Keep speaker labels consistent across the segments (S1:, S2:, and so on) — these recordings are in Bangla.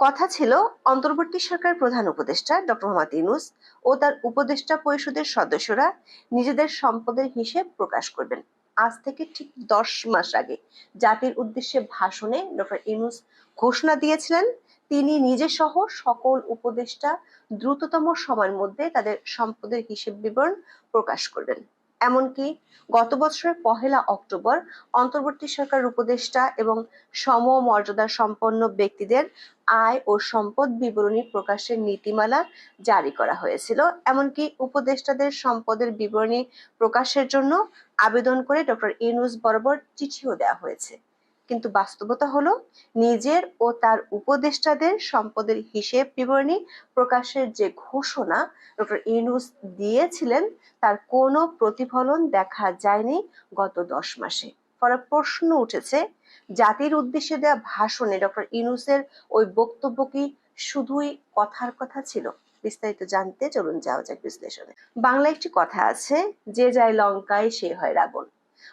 S1: কথা ছিল অন্তর্বর্তী সরকার প্রধান উপদেষ্টা ডক্টর মোহাম্মদ ইউনুস ও তার উপদেষ্টা পরিষদের সদস্যরা নিজেদের সম্পদের হিসেব প্রকাশ করবেন। আজ থেকে ঠিক দশ মাস আগে জাতির উদ্দেশ্যে ভাষণে ডক্টর ইউনুস ঘোষণা দিয়েছিলেন, তিনি নিজে সহ সকল উপদেষ্টা দ্রুততম সময়ের মধ্যে তাদের সম্পদের হিসেব বিবরণ প্রকাশ করবেন। এমনকি গত বছরের পহেলা অক্টোবর অন্তর্বর্তী সরকার উপদেষ্টা এবং সম মর্যাদা সম্পন্ন ব্যক্তিদের আয় ও সম্পদ বিবরণী প্রকাশের নীতিমালা জারি করা হয়েছিল। এমনকি উপদেষ্টাদের সম্পদের বিবরণী প্রকাশের জন্য আবেদন করে ডক্টর ইনুস বরাবর চিঠিও দেওয়া হয়েছে। কিন্তু বাস্তবতা হলো নিজের ও তার উপদেষ্টাদের সম্পদের হিসেব বিবরণী প্রকাশের যে ঘোষণা ডক্টর ইউনুস দিয়েছিলেন, তার কোনো প্রতিফলন দেখা যায়নি গত দশ মাসে। ফলে প্রশ্ন উঠেছে, জাতির উদ্দেশ্যে দেওয়া ভাষণে ডক্টর ইউনুসের ওই বক্তব্য কি শুধুই কথার কথা ছিল? বিস্তারিত জানতে চলুন, যাওয়া যাক বিশ্লেষণে। বাংলা একটি কথা আছে, যে যায় লঙ্কায় সে হয় রাবণ।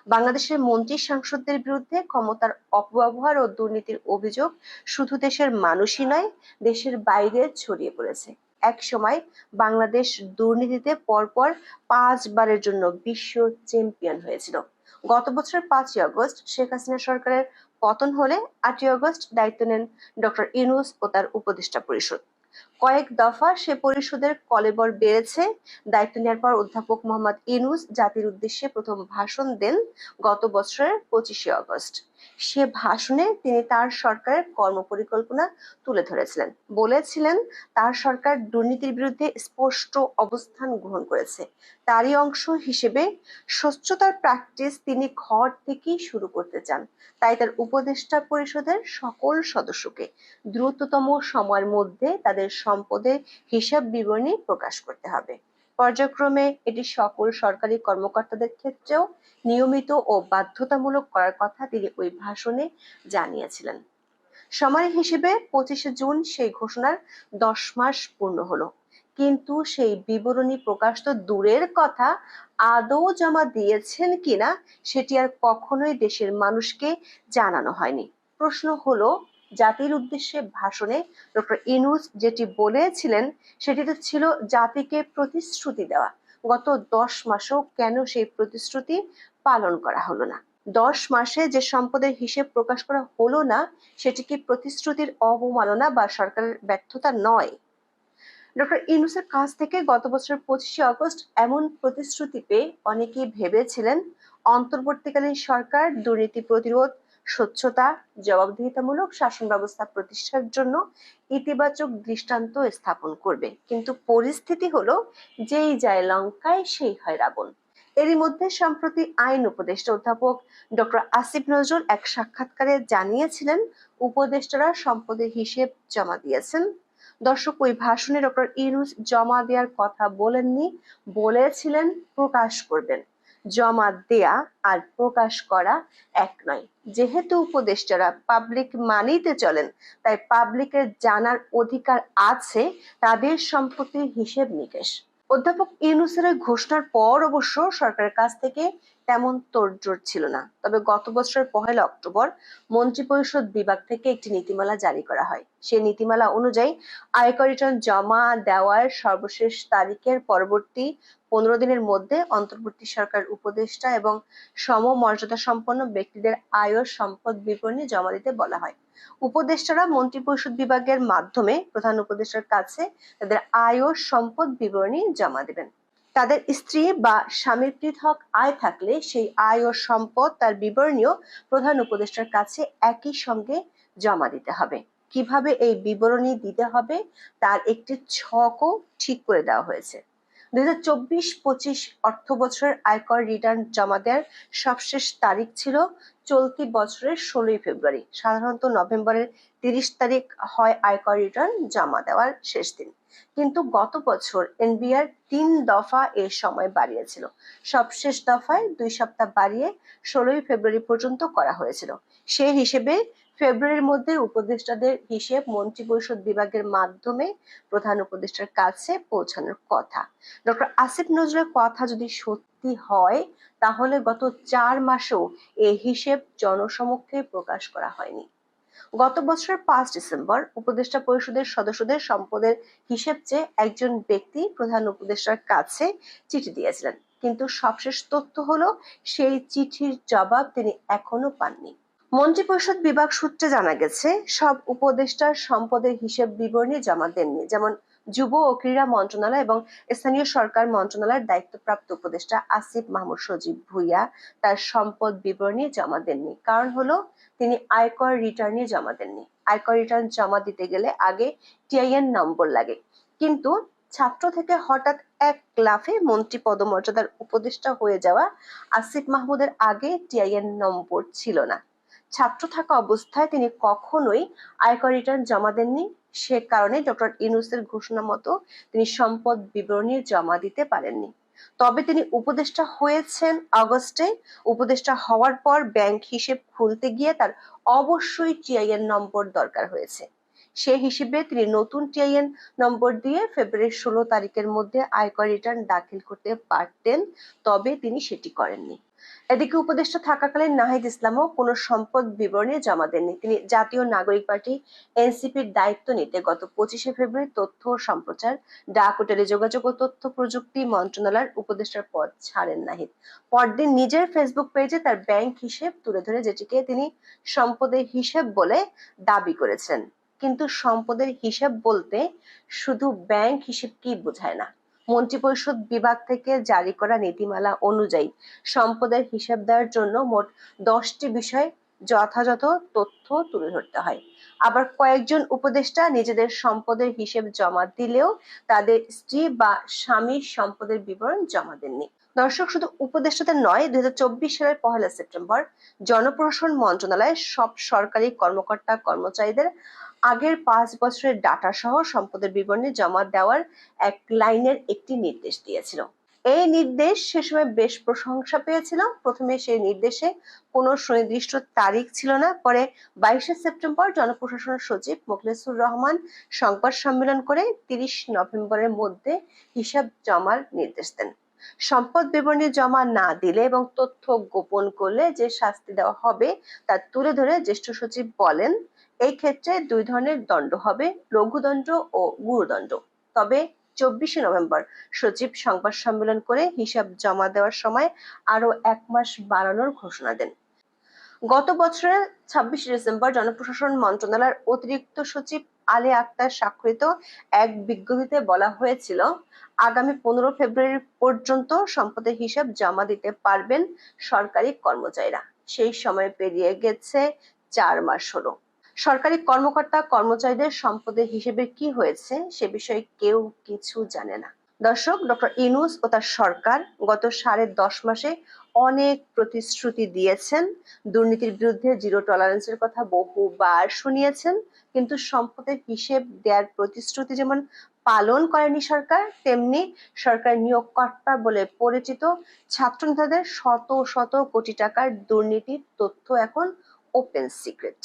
S1: বাংলাদেশের মন্ত্রী সাংসদদের বিরুদ্ধে ক্ষমতার অপব্যবহার ও দুর্নীতির অভিযোগ শুধু দেশের মানুষই নয়, দেশের বাইরে ছড়িয়ে পড়েছে। এক সময় বাংলাদেশ দুর্নীতিতে পরপর পাঁচবারের জন্য বিশ্ব চ্যাম্পিয়ন হয়েছিল। গত বছরের পাঁচই আগস্ট শেখ হাসিনা সরকারের পতন হলে আটই আগস্ট দায়িত্ব নেন ডক্টর ইনুস ও তার উপদেষ্টা পরিষদ। কয়েক দফা সে পরিষদের কলেবর বেড়েছে। দায়িত্ব নেওয়ার পর অধ্যাপক মোহাম্মদ ইনুস জাতির উদ্দেশ্যে প্রথম ভাষণ দেন গত বছরের পঁচিশে আগস্ট। সে ভাষণে তিনি তার সরকারের কর্মপরিকল্পনা তুলে ধরেছিলেন। বলেছিলেন, তার সরকার দুর্নীতির বিরুদ্ধে স্পষ্ট অবস্থান গ্রহণ করেছে। তারই অংশ হিসেবে স্বচ্ছতার প্র্যাকটিস তিনি ঘর থেকেই শুরু করতে চান। তাই তার উপদেষ্টা পরিষদের সকল সদস্যকে দ্রুততম সময়ের মধ্যে তাদের সম্পদের হিসাব বিবরণী প্রকাশ করতে হবে। পর্যায়ক্রমে এটি সকল সরকারি কর্মকর্তাদের ক্ষেত্রেও নিয়মিত ও বাধ্যতামূলক করার কথা তিনি ওই ভাষণে জানিয়েছিলেন। সময় হিসেবে পঁচিশে জুন সেই ঘোষণার দশ মাস পূর্ণ হলো। কিন্তু সেই বিবরণী প্রকাশ তো দূরের কথা, আদৌ জমা দিয়েছেন কিনা সেটি আর কখনোই দেশের মানুষকে জানানো হয়নি। প্রশ্ন হলো জাতির উদ্দেশ্যে ভাষণে ডক্টর ইনুস যেটি বলেছিলেন সেটি তো ছিল জাতিকে প্রতিশ্রুতি দেওয়া। গত দশ মাসেও কেন সেই প্রতিশ্রুতি পালন করা হলো না? দশ মাসে যে সম্পদের হিসেব প্রকাশ করা হলো না, সেটি কি প্রতিশ্রুতির অবমাননা বা সরকারের ব্যর্থতা নয়? ডক্টর ইনুসের কাছ থেকে গত বছরের পঁচিশে আগস্ট এমন প্রতিশ্রুতি পেয়ে অনেকেই ভেবেছিলেন, অন্তর্বর্তীকালীন সরকার দুর্নীতি প্রতিরোধ স্বচ্ছতা, জবাবদিহিতামূলক শাসন ব্যবস্থা প্রতিষ্ঠার জন্য ইতিবাচক দৃষ্টান্ত স্থাপন করবে। কিন্তু পরিস্থিতি হলো যেই যায় লঙ্কায়, সেই হয় রাবণ। এরই মধ্যে সম্প্রতি আইন উপদেষ্টা অধ্যাপক ডক্টর আসিফ নজরুল এক সাক্ষাৎকারে জানিয়েছিলেন, উপদেষ্টারা সম্পদের হিসেব জমা দিয়েছেন। দর্শক, ওই ভাষণে ডক্টর ইউনুস জমা দেওয়ার কথা বলেননি, বলেছিলেন, প্রকাশ করবেন। জমা দেয়া আর প্রকাশ করা এক নয়। যেহেতু উপদেষ্টারা পাবলিক মানিতে চলেন, তাই পাবলিকের জানার অধিকার আছে, তাদের সম্পত্তির হিসেব নিকেশ। অধ্যাপক ইউনুসের ঘোষণার পর অবশ্য সরকারের কাছ থেকে তেমন তোড়জোড় ছিল না। তবে গত বছরের পহেলা অক্টোবর মন্ত্রিপরিষদ বিভাগ থেকে একটি নীতিমালা জারি করা হয়। সেই নীতিমালা অনুযায়ী আয়কর রিটার্ন জমা দেওয়ার সর্বশেষ তারিখের পরবর্তী পনেরো দিনের মধ্যে অন্তর্বর্তী সরকার উপদেষ্টা এবং সমমর্যাদা সম্পন্ন ব্যক্তিদের আয় সম্পদ বিবরণী জমা দিতে বলা হয়। উপদেষ্টারা মন্ত্রিপরিষদ বিভাগের মাধ্যমে প্রধান উপদেষ্টার কাছে তাদের আয় সম্পদ বিবরণী জমা দেবেন। তাদের স্ত্রী বা স্বামীর পৃথক আয় থাকলে সেই আয় ও সম্পদ তার বিবরণীয় প্রধান উপদেষ্টার কাছে একই সঙ্গে জমা দিতে হবে। কীভাবে এই বিবরণী দিতে হবে? তার একটি ছকও ঠিক করে দেওয়া হয়েছে। দুই অর্থ বছরের আয়কর রিটার্ন জমা দেওয়ার সবশেষ তারিখ ছিল চলতি বছরের ষোলোই ফেব্রুয়ারি। সাধারণত নভেম্বরের তিরিশ তারিখ হয় আয়কর রিটার্ন জমা দেওয়ার শেষ দিন। কিন্তু গত বছর এনবিআর তিন দফা এর সময় বাড়িয়েছিল। সবশেষ দফায় দুই সপ্তাহ বাড়িয়ে ষোলোই ফেব্রুয়ারি পর্যন্ত করা হয়েছিল। সেই হিসেবে ফেব্রুয়ারির মধ্যে উপদেষ্টাদের হিসেব মন্ত্রিপরিষদ বিভাগের মাধ্যমে প্রধান উপদেষ্টার কাছে পৌঁছানোর কথা। ডক্টর আসিফ নজরুলের কথা যদি সত্যি হয়, তাহলে গত চার মাসেও এই হিসেব জনসমক্ষে প্রকাশ করা হয়নি। গত বছরের পাঁচ ডিসেম্বর উপদেষ্টা পরিষদের সদস্যদের সম্পদের হিসেব চেয়ে একজন ব্যক্তি প্রধান উপদেষ্টার কাছে চিঠি দিয়েছিলেন। কিন্তু সবশেষ তথ্য হলো, সেই চিঠির জবাব তিনি এখনও পাননি। মন্ত্রিপরিষদ বিভাগ সূত্রে জানা গেছে, সব উপদেষ্টার সম্পদের হিসেব বিবরণী জমা দেননি। যেমন যুব ও ক্রীড়া মন্ত্রণালয় এবং স্থানীয় সরকার মন্ত্রণালয়ের দায়িত্বপ্রাপ্ত উপদেষ্টা আসিফ মাহমুদ সজীব ভুইয়া তার সম্পদ বিবরণী জমা দেননি। কারণ হলো, তিনি আয়কর রিটার্নই জমা দেননি। আয়কর রিটার্ন জমা দিতে গেলে আগে টিআইএন নম্বর লাগে। কিন্তু ছাত্র থেকে হঠাৎ এক লাফে মন্ত্রী পদমর্যাদার উপদেষ্টা হয়ে যাওয়া আসিফ মাহমুদের আগে টিআইএন নম্বর ছিল না। ছাত্র থাকা অবস্থায় তিনি কখনোই আয়কর রিটার্ন জমা দেননি। সে কারণে ডক্টর ইনুসের ঘোষণা মতো তিনি সম্পদ বিবরণী জমা দিতে পারেননি। তবে তিনি উপদেষ্টা হয়েছেন আগস্টে। উপদেষ্টা হওয়ার পর ব্যাংক হিসেব খুলতে গিয়ে তার অবশ্যই টিআইএন নম্বর দরকার হয়েছে। সে হিসেবে তিনি নতুন টিআইএন নম্বর দিয়ে ফেব্রুয়ারির ষোলো তারিখের মধ্যে আয়কর রিটার্ন দাখিল করতে পারতেন, তবে তিনি সেটি করেননি। এদিকে উপদেষ্টা থাকাকালীন নাহিদ ইসলামও কোনো সম্পদ বিবরণী জমা দেননি। তিনি জাতীয় নাগরিক পার্টি এনসিপির দায়িত্ব নিতে গত পঁচিশে ফেব্রুয়ারি তথ্য ও সম্প্রচার, ডাক ও টেলিযোগাযোগ ও তথ্য প্রযুক্তি মন্ত্রণালয়ের উপদেষ্টার পদ ছাড়েন নাহিদ। পরদিন নিজের ফেসবুক পেজে তার ব্যাংক হিসেব তুলে ধরে, যেটিকে তিনি সম্পদের হিসেব বলে দাবি করেছেন। কিন্তু সম্পদের হিসেব বলতে শুধু ব্যাংক হিসেব কি বোঝায় না। মন্ত্রিপরিষদ বিভাগ থেকে জারি করা নীতিমালা অনুযায়ী সম্পদের হিসাব দেওয়ার জন্য মোট দশটি বিষয় যথাযথ তথ্য তুলে ধরতে হয়। আবার কয়েকজন উপদেষ্টা নিজেদের সম্পদের হিসেব জমা দিলেও তাদের স্ত্রী বা স্বামীর সম্পদের বিবরণ জমা দেননি। দর্শক, শুধু উপদেষ্টাদের নয় দুই সালের পহেলা সেপ্টেম্বর জনপ্রশাসন মন্ত্রণালয় সব সরকারি কর্মকর্তা কর্মচারীদের আগের পাঁচ বছরের ডাটা সহ সম্পদের বিবরণী জমা দেওয়ার এক লাইনের একটি নির্দেশ দিয়েছিল। এই নির্দেশ সে সময় বেশ প্রশংসা পেয়েছিল প্রথমে সেই নির্দেশে কোনো সুনির্দিষ্ট তারিখ ছিল না। পরে বাইশে সেপ্টেম্বর জনপ্রশাসন সচিব মোখলেসুর রহমান সংবাদ সম্মেলন করে তিরিশ নভেম্বরের মধ্যে হিসাব জমার নির্দেশ দেন। সম্পদ বিবরণী জমা না দিলে এবং তথ্য গোপন করলে যে শাস্তি দেওয়া হবে তা তুলে ধরে জ্যেষ্ঠ সচিব বলেন এই ক্ষেত্রে দুই ধরনের দণ্ড হবে, লঘুদণ্ড ও গুরুদণ্ড। তবে চব্বিশে নভেম্বর সচিব সংবাদ সম্মেলন করে হিসাব জমা দেওয়ার সময় আরও এক মাস বাড়ানোর ঘোষণা দেন। গত বছরের ছাব্বিশে ডিসেম্বর জনপ্রশাসন মন্ত্রণালয়ের অতিরিক্ত সচিব আলে আক্তার স্বাক্ষরিত এক বিজ্ঞপ্তিতে বলা হয়েছিল, আগামী পনেরো ফেব্রুয়ারি পর্যন্ত সম্পদের হিসাব জমা দিতে পারবেন সরকারি কর্মচারীরা। সেই সময় পেরিয়ে গেছে চার মাস হলো। সরকারি কর্মকর্তা কর্মচারীদের সম্পদের হিসেবে কি হয়েছে সে বিষয়ে কেউ কিছু জানে না। দর্শক, ডক্টর ইনুস ও তার সরকার গত সাড়ে দশ মাসে অনেক প্রতিশ্রুতি দিয়েছেন। দুর্নীতির বিরুদ্ধে জিরো টলারেন্সের কথা বহুবার শুনিয়েছেন, কিন্তু সম্পদের হিসেব দেওয়ার প্রতিশ্রুতি যেমন পালন করেনি সরকার, তেমনি সরকার নিয়োগকর্তা বলে পরিচিত ছাত্রনেতাদের শত শত কোটি টাকার দুর্নীতির তথ্য এখন ওপেন সিক্রেট